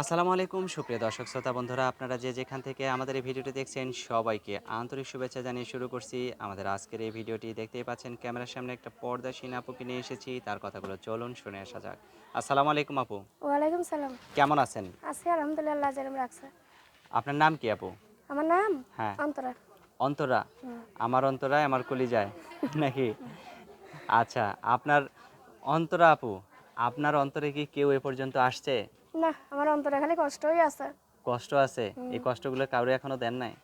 আসসালামু আলাইকুম সুপ্রিয় দর্শক শ্রোতা বন্ধুরা আপনারা যে যেখান থেকে আমাদের এই ভিডিওটি দেখছেন সবাইকে আন্তরিক শুভেচ্ছা জানিয়ে শুরু করছি। আমাদের আজকের এই ভিডিওটি দেখতেই পাচ্ছেন ক্যামেরার সামনে একটা পর্দাসীন আপুকে নিয়ে এসেছি। তার কথাগুলো চলুন শুনে আসা যাক। আসসালামু আলাইকুম আপু। ওয়ালাইকুম সালাম। কেমন আছেন? আছি আলহামদুলিল্লাহ যেরম রাখছে। আপনার নাম কি আপু? আমার নাম হ্যাঁ। অন্তরা। অন্তরা? আমার অন্তরায় আমার কলি যায় নাকি? আচ্ছা আপনার অন্তরা আপু আপনার অন্তরে কি কেউ এ পর্যন্ত আসছে? না আমার অন্তরে খালি কষ্টই আছে। কষ্ট আছে? এই কষ্টগুলো কাউরে এখনও দেন নাই?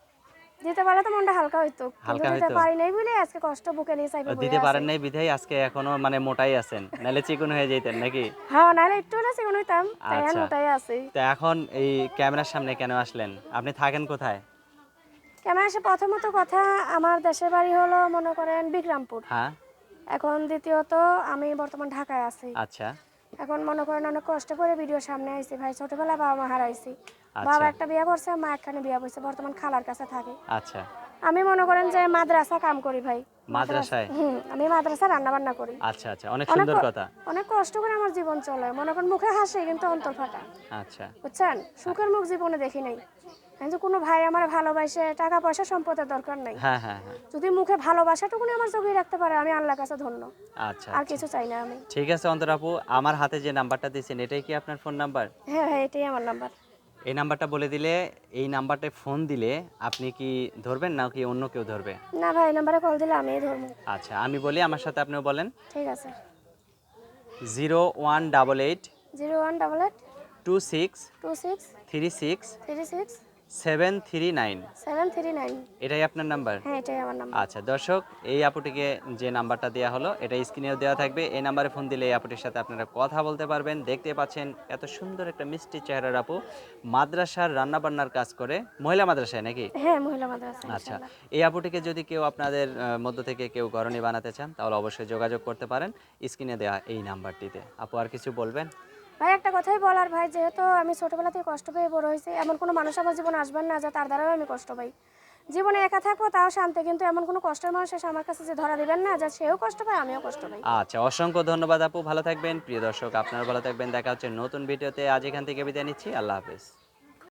দিতে পারলে তো মনটা হালকা হইতো হালকা দিতে হইতো? পারি নাই বলে আজকে কষ্ট বুকে নিয়ে চাইবে দিতে পারেন নাই বিধায় আজকে এখনও মানে মোটাই আছেন। নাহলে চিকন হয়ে যেতেন নাকি? হ্যাঁ নাহলে একটু হলে সেগুলো হইতাম তাই আচ্ছা। মোটাই আছি। তো এখন এই ক্যামেরার সামনে কেন আসলেন? আপনি থাকেন কোথায়? ক্যামেরা আসে প্রথমত কথা আমার দেশের বাড়ি হলো মনে করেন বিক্রমপুর। হ্যাঁ। এখন দ্বিতীয়ত আমি বর্তমান ঢাকায় আছি। আচ্ছা। এখন মনে করেন অনেক কষ্ট করে ভিডিও সামনে আইছি। ভাই ছোটবেলায় বাবা মা হারাইছি। আচ্ছা। বাবা একটা বিয়ে করছে মা একখানে বিয়ে করছে বর্তমান খালার কাছে থাকে। আচ্ছা। আমি মনে করেন যে মাদ্রাসা কাম করি ভাই। মাদ্রাসায়? হুম আমি মাদ্রাসা রান্না বান্না করি। আচ্ছা আচ্ছা। অনেক সুন্দর কথা। অনেক কষ্ট করে আমার জীবন চলে। মনে করেন মুখে হাসি কিন্তু অন্তর ফাটা। আচ্ছা। বুঝছেন? সুখের মুখ জীবনে দেখি নাই। কিন্তু কোনো ভাই আমার ভালোবাসে টাকা পয়সা সম্পদের দরকার নাই। হ্যাঁ হ্যাঁ হ্যাঁ। যদি মুখে ভালোবাসাটুকুনি আমার জগিয়ে রাখতে পারে আমি আল্লাহর কাছে ধন্য। আচ্ছা আর কিছু চাই না আমি। ঠিক আছে অন্তর আপু আমার হাতে যে নাম্বারটা দিয়েছেন এটাই কি আপনার ফোন নাম্বার? হ্যাঁ হ্যাঁ এটাই আমার নাম্বার। এই নাম্বারটা বলে দিলে এই নাম্বারটায় ফোন দিলে আপনি কি ধরবেন নাকি অন্য কেউ ধরবে? না ভাই এই নাম্বারে কল দিলে আমিই ধরবো। আচ্ছা আমি বলি আমার সাথে আপনিও বলেন। ঠিক আছে। Zero one double eight zero one double eight two six two six three six three six seven three nine. Seven three nine. এটাই আপনার নাম্বার? হ্যাঁ এটাই আমার নাম্বার। আচ্ছা দর্শক এই আপুটিকে যে নাম্বারটা দেওয়া হলো এটা স্ক্রিনেও দেওয়া থাকবে। এই নাম্বারে ফোন দিলে এই আপুটির সাথে আপনারা কথা বলতে পারবেন। দেখতে পাচ্ছেন এত সুন্দর একটা মিষ্টি চেহারার আপু। মাদ্রাসার রান্নাবান্নার কাজ করে। মহিলা মাদ্রাসায় নাকি? হ্যাঁ মহিলা মাদ্রাসা আচ্ছা এই আপুটিকে যদি কেউ আপনাদের মধ্য থেকে কেউ গরণী বানাতে চান তাহলে অবশ্যই যোগাযোগ করতে পারেন। স্ক্রিনে দেওয়া এই নাম্বারটিতে। আপু আর কিছু বলবেন? ভাই, একটা কথাই বলার ভাই, যেহেতু আমি ছোটবেলা থেকে কষ্ট পেয়ে বড় হয়েছি, এমন কোনো মানুষ আমার জীবনে আসবেন না যা তার দ্বারাও আমি কষ্ট পাই। জীবনে একা থাকব তাও শান্তি, কিন্তু এমন কোনো কষ্টের মানুষ এসে আমার কাছে যে ধরা দিবেন না, যা সেও কষ্ট পায়, আমিও কষ্ট পাই। আচ্ছা অসংখ্য ধন্যবাদ আপু, ভালো থাকবেন, প্রিয় দর্শক আপনারা ভালো থাকবেন, দেখা হচ্ছে নতুন ভিডিওতে, আজ এখান থেকে বিদায় নিচ্ছি, আল্লাহ হাফেজ।